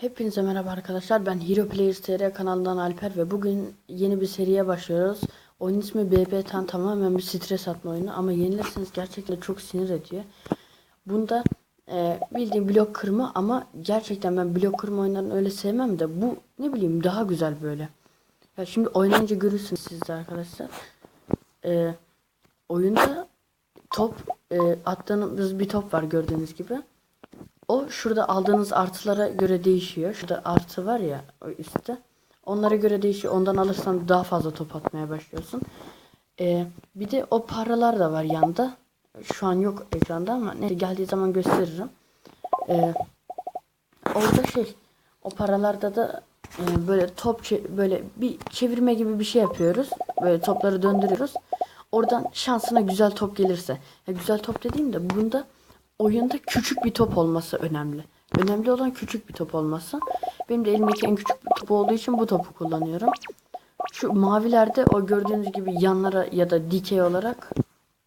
Hepinize merhaba arkadaşlar. Ben Hero Players TR kanalından Alper ve bugün yeni bir seriye başlıyoruz. Oyun ismi BP Tan tamamen bir stres atma oyunu ama yenilirseniz gerçekten çok sinir ediyor. Bunda e, bildiğim blok kırma ama gerçekten ben blok kırma oyunlarını öyle sevmem de bu ne bileyim daha güzel böyle. Ya şimdi oynayınca görürsünüz siz de arkadaşlar. E, oyunda top e, attığınız bir top var gördüğünüz gibi. O şurada aldığınız artılara göre değişiyor. Şurada artı var ya üstte. Onlara göre değişiyor. Ondan alırsan daha fazla top atmaya başlıyorsun. Ee, bir de o paralar da var yanda. Şu an yok ekranda ama ne geldiği zaman gösteririm. Ee, orada şey o paralarda da e, böyle top böyle bir çevirme gibi bir şey yapıyoruz. Böyle topları döndürüyoruz. Oradan şansına güzel top gelirse. Ya güzel top dediğimde bunda oyunda küçük bir top olması önemli. Önemli olan küçük bir top olması. Benim de elimdeki en küçük bir top olduğu için bu topu kullanıyorum. Şu mavilerde o gördüğünüz gibi yanlara ya da dikey olarak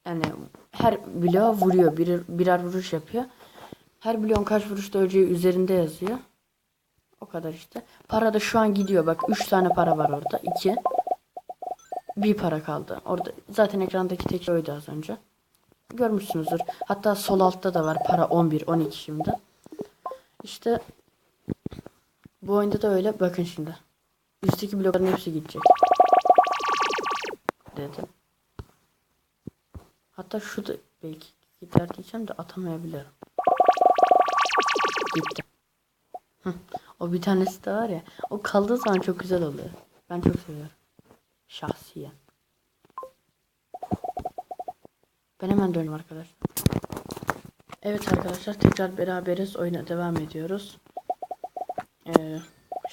yani her bloğa vuruyor. Birer, birer vuruş yapıyor. Her bloğun kaç vuruşta öleceği üzerinde yazıyor. O kadar işte. Para da şu an gidiyor. Bak 3 tane para var orada. 2. Bir para kaldı. Orada zaten ekrandaki tek oydu az önce. Görmüşsünüzdür. Hatta sol altta da var para 11 12 şimdi. İşte bu oyunda da öyle. Bakın şimdi. Üstteki blokların hepsi gidecek. Dedim. Hatta şu da belki gider diyeceğim de atamayabilirim. Gitti. O bir tanesi de var ya. O kaldığı zaman çok güzel oluyor. Ben çok seviyorum. Şahsiyen. Ben hemen dönüyorum arkadaşlar. Evet arkadaşlar tekrar beraberiz. Oyuna devam ediyoruz. Ee,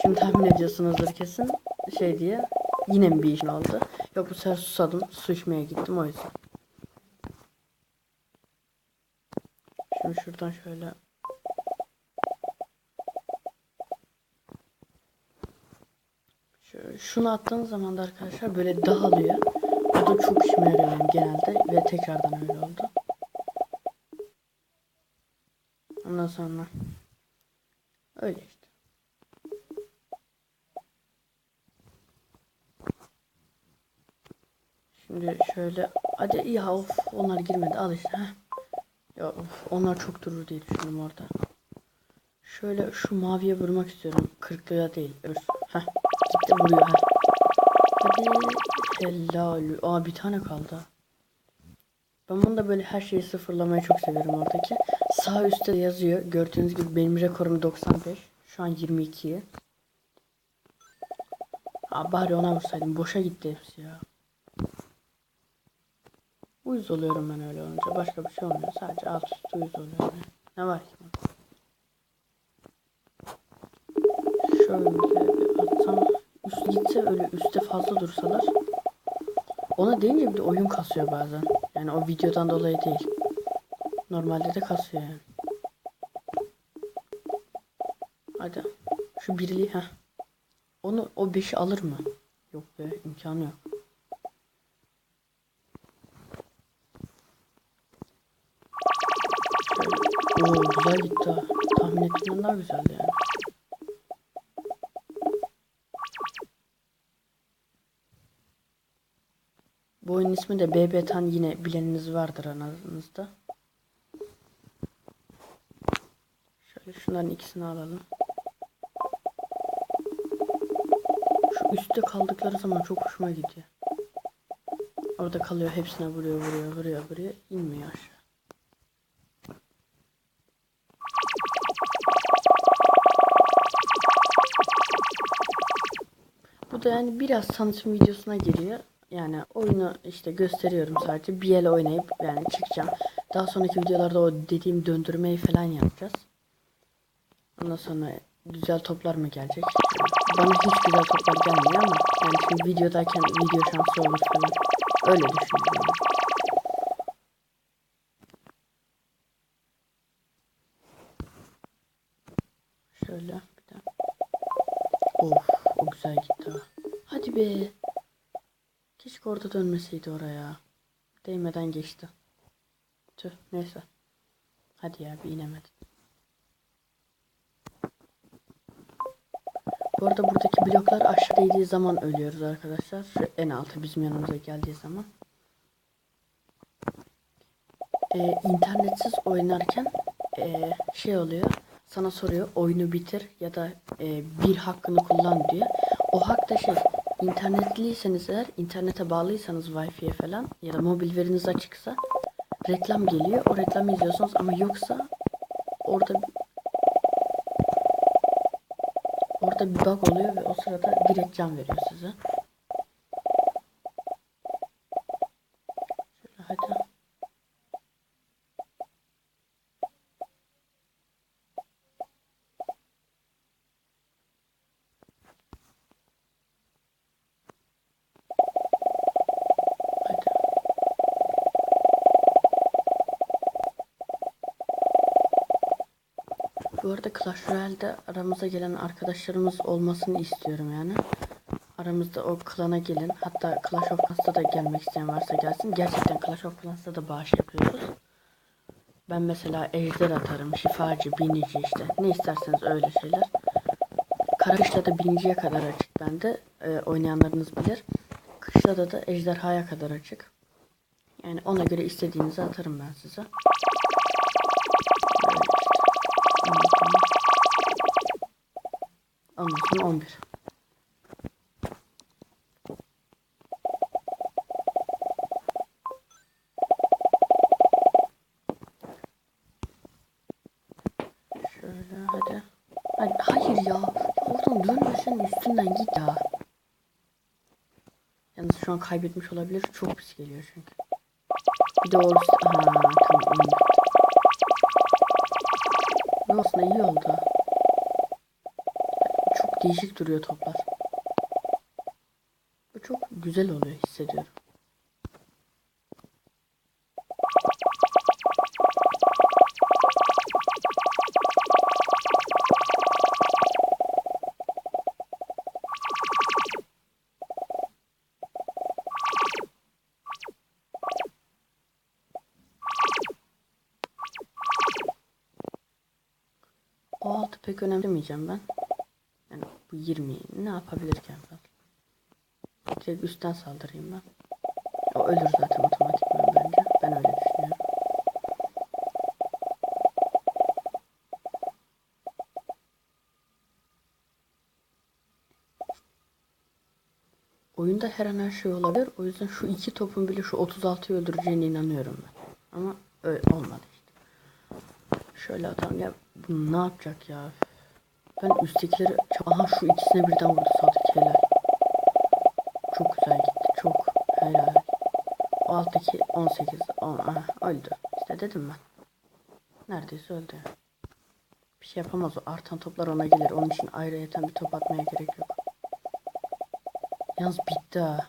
şimdi tahmin ediyorsunuzdur kesin. Şey diye. Yine mi bir işin oldu? Yok bu sefer susadım. Su içmeye gittim o yüzden. Şimdi şuradan şöyle Şu- Şunu attığınız zaman da arkadaşlar böyle dağılıyor. Da çok işime yarıyor genelde ve tekrardan öyle oldu. Ondan sonra öyle işte. Şimdi şöyle hadi ya of onlar girmedi al işte. Heh. Ya of onlar çok durur diye düşündüm orada. Şöyle şu maviye vurmak istiyorum. Kırklıya değil. Örs. Heh. Gitti vuruyor. Heh. Hadi. Helal. Aa bir tane kaldı. Ben bunu böyle her şeyi sıfırlamayı çok severim oradaki. Sağ üstte yazıyor. Gördüğünüz gibi benim rekorum 95. Şu an 22. Aa bari ona vursaydım. Boşa gitti hepsi ya. Uyuz oluyorum ben öyle olunca. Başka bir şey olmuyor. Sadece alt üstü uyuz oluyorum. Ne var ki? Şöyle atsam. Üst gitse öyle üstte fazla dursalar. Ona deyince bir de oyun kasıyor bazen. Yani o videodan dolayı değil. Normalde de kasıyor yani. Hadi. Şu birliği ha. Onu o 5'i alır mı? Yok be imkanı yok. Oo güzel gitti ha. Tahmin ettiğimden daha güzeldi yani. Bu oyunun ismi de BB Tan yine bileniniz vardır aranızda. Şöyle şunların ikisini alalım. Şu üstte kaldıkları zaman çok hoşuma gidiyor. Orada kalıyor hepsine vuruyor vuruyor vuruyor vuruyor inmiyor aşağı. Bu da yani biraz tanıtım videosuna giriyor. Yani oyunu işte gösteriyorum sadece. Bir el oynayıp yani çıkacağım. Daha sonraki videolarda o dediğim döndürmeyi falan yapacağız. Ondan sonra güzel toplar mı gelecek? Bana hiç güzel toplar gelmiyor ama yani şimdi videodayken video şansı olur falan. Öyle düşünüyorum. Şöyle bir de. Of o güzel gitti ha. Hadi be. Orada dönmeseydi oraya. Değmeden geçti. Tüh neyse. Hadi ya bir inemedi. Bu arada buradaki bloklar aşağı değdiği zaman ölüyoruz arkadaşlar. Şu en altı bizim yanımıza geldiği zaman. Ee, internetsiz oynarken ee, şey oluyor. Sana soruyor oyunu bitir ya da ee, bir hakkını kullan diyor. O hak da şey internetliyseniz eğer internete bağlıysanız Wi-Fi'ye falan ya da mobil veriniz açıksa reklam geliyor. O reklamı izliyorsunuz ama yoksa orada orada bir bug oluyor ve o sırada direkt can veriyor size. Şöyle hadi. Hadi. Bu arada Clash Royale'de aramıza gelen arkadaşlarımız olmasını istiyorum yani. Aramızda o klana gelin. Hatta Clash of Clans'ta da gelmek isteyen varsa gelsin. Gerçekten Clash of Clans'ta da bağış yapıyoruz. Ben mesela ejder atarım, şifacı, binici işte. Ne isterseniz öyle şeyler. Karakışla da biniciye kadar açık bende. Ee, oynayanlarınız bilir. Kışlada da ejderhaya kadar açık. Yani ona göre istediğinizi atarım ben size. Ondan sonra 11. Şöyle hadi. Hadi hayır ya. oradan dönme sen üstünden git ya. Yalnız şu an kaybetmiş olabilir. Çok pis geliyor çünkü. Bir de orası... Ha değişik duruyor toplar. Bu çok güzel oluyor hissediyorum. O altı pek önemsemeyeceğim ben. Bu 20 ne yapabilirken fazla. Direkt üstten saldırayım ben. O ölür zaten otomatikman bence. Ben öyle düşünüyorum. Oyunda her an her şey olabilir. O yüzden şu iki topun bile şu 36'yı öldüreceğine inanıyorum ben. Ama öyle olmadı işte. Şöyle atalım ya. Bu ne yapacak ya? Ben üsttekileri... Aha şu ikisine birden vurdu sağdaki helal. Çok güzel gitti. Çok helal. Alttaki 18. 10, aha, öldü. İşte dedim ben. Neredeyse öldü. Bir şey yapamaz o. Artan toplar ona gelir. Onun için ayrıyeten bir top atmaya gerek yok. Yalnız bitti ha.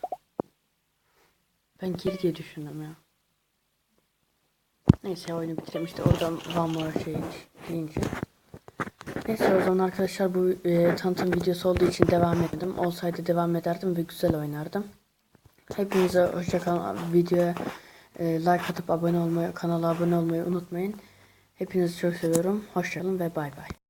Ben geri diye düşündüm ya. Neyse oyunu bitireyim işte oradan one more change deyince. Neyse o zaman arkadaşlar bu e, tanıtım videosu olduğu için devam ettim. Olsaydı devam ederdim ve güzel oynardım. Hepinize hoşçakalın. Videoya e, like atıp abone olmayı, kanala abone olmayı unutmayın. Hepinizi çok seviyorum. Hoşçakalın ve bay bay.